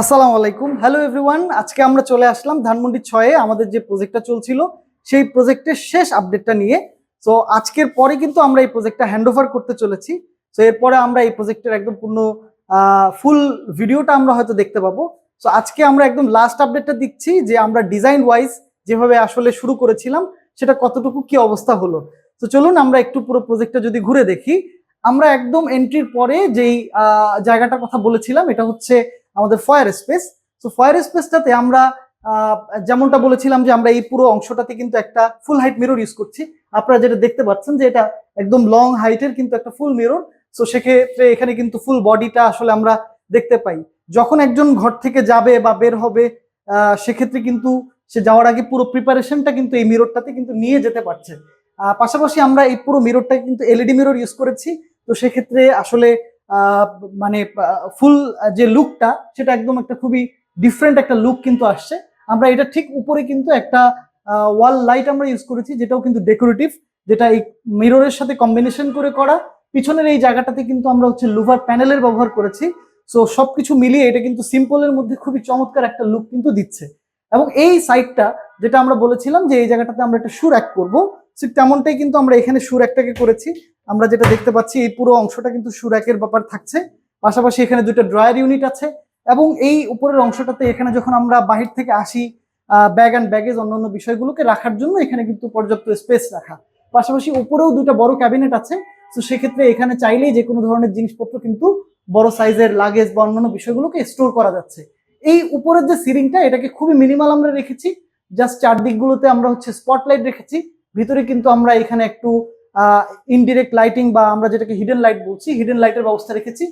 আসসালামু আলাইকুম। Hello everyone আজকে আমরা চলে আসলাম ধানমন্ডি ছয়ে। আমাদের যে প্রজেক্টটা চলছিল, সেই প্রজেক্টের শেষ আপডেটটা নিয়ে। তো আজকের পরে কিন্তু আমরা এই প্রজেক্টটা হ্যান্ড ওভার করতে চলেছি। তো এরপরে আমরা এই প্রজেক্টের একদম পূর্ণ ফুল ভিডিওটা আমরা হয়তো দেখতে পাবো। তো আজকে আমরা একদম লাস্ট আপডেটটা দিচ্ছি যে আমরা ডিজাইন ওয়াইজ যেভাবে আসলে শুরু করেছিলাম, সেটা কতটুকু কি অবস্থা হলো। তো চলুন আমরা একটু পুরো প্রজেক্টটা যদি ঘুরে দেখি। আমরা একদম এন্ট্রির পরে যেই জায়গাটার কথা বলেছিলাম, এটা হচ্ছে আমাদের ফায়ার স্পেস তো ফায়ার স্পেসটাতে আমরা যেমনটা বলেছিলাম যে আমরা এই পুরো অংশটাতে কিন্তু একটা ফুল হাইট মিরর ইউজ করছি। আপনারা যেটা দেখতে পাচ্ছেন যে এটা একদম লং হাইটের কিন্তু একটা ফুল মিরর সো সেক্ষেত্রে এখানে কিন্তু ফুল বডিটা আসলে আমরা দেখতে পাই। যখন একজন ঘর থেকে যাবে বা বের হবে সেক্ষেত্রে কিন্তু সে যাওয়ার আগে পুরো প্রিপারেশনটা কিন্তু এই মিররটাতে কিন্তু নিয়ে যেতে পারছে। পাশাপাশি আমরা এই পুরো মিররটা কিন্তু এলইডি মিরর ইউজ করেছি। তো সেক্ষেত্রে আসলে মানে ফুল যে লুকটা সেটা একদম একটা খুবই ডিফারেন্ট একটা লুক কিন্তু আসছে। আমরা এটা ঠিক উপরে কিন্তু একটা ওয়াল লাইট আমরা ইউজ করেছি, যেটাও কিন্তু ডেকোরেটিভ যেটা এই মিররের সাথে কম্বিনেশন করে করা। পিছনের এই জায়গাটাতে কিন্তু আমরা হচ্ছে লুভার প্যানেলের ব্যবহার করেছি। সো সবকিছু মিলিয়ে এটা কিন্তু সিম্পলের মধ্যে খুবই চমৎকার একটা লুক কিন্তু দিচ্ছে। এবং এই সাইডটা যেটা আমরা বলেছিলাম যে এই জায়গাটাতে আমরা একটা সুর এক করব, ঠিক তেমনটাই কিন্তু আমরা এখানে সুর একটাকে করেছি। আমরা যেটা দেখতে পাচ্ছি, এই পুরো অংশটা কিন্তু সুরাকের ব্যাপার থাকছে। পাশাপাশি এখানে দুটো ড্রয়ার ইউনিট আছে এবং এই উপরের অংশটাতে এখানে যখন আমরা বাহির থেকে আসি ব্যাগ অ্যান্ড ব্যাগেজ অন্যান্য বিষয়গুলোকে রাখার জন্য এখানে কিন্তু পর্যাপ্ত স্পেস রাখা। পাশাপাশি উপরেও দুটো বড় ক্যাবিনেট আছে। তো সেক্ষেত্রে এখানে চাইলেই যে কোনো ধরনের জিনিসপত্র কিন্তু বড় সাইজের লাগেজ বা অন্যান্য বিষয়গুলোকে স্টোর করা যাচ্ছে। এই উপরের যে সিলিংটা এটাকে খুবই মিনিমাল আমরা রেখেছি। জাস্ট চারদিকগুলোতে আমরা হচ্ছে স্পটলাইট রেখেছি। ভিতরে কিন্তু আমরা এখানে একটু ইনডিরেক্ট লাইটিং বা আমরা যেটাকে হিডেন লাইট বলছি হিডেন লাইটের ব্যবস্থা রেখেছি।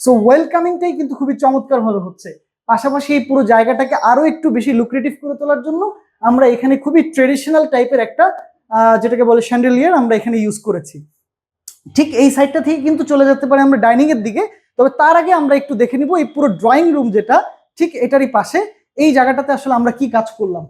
সো ওয়েলকামিংটাই কিন্তু খুবই চমৎকার ভাবে হচ্ছে। পাশাপাশি এই পুরো জায়গাটাকে আরও একটু বেশি লুক্রেটিভ করে তোলার জন্য আমরা এখানে খুবই ট্রেডিশনাল টাইপের একটা যেটাকে বলে স্যান্ডেলিয়ার আমরা এখানে ইউজ করেছি। ঠিক এই সাইডটা থেকে কিন্তু চলে যেতে পারে আমরা ডাইনিং এর দিকে, তবে তার আগে আমরা একটু দেখে নিব এই পুরো ড্রয়িং রুম যেটা, ঠিক এটারই পাশে। এই জায়গাটাতে আসলে আমরা কি কাজ করলাম?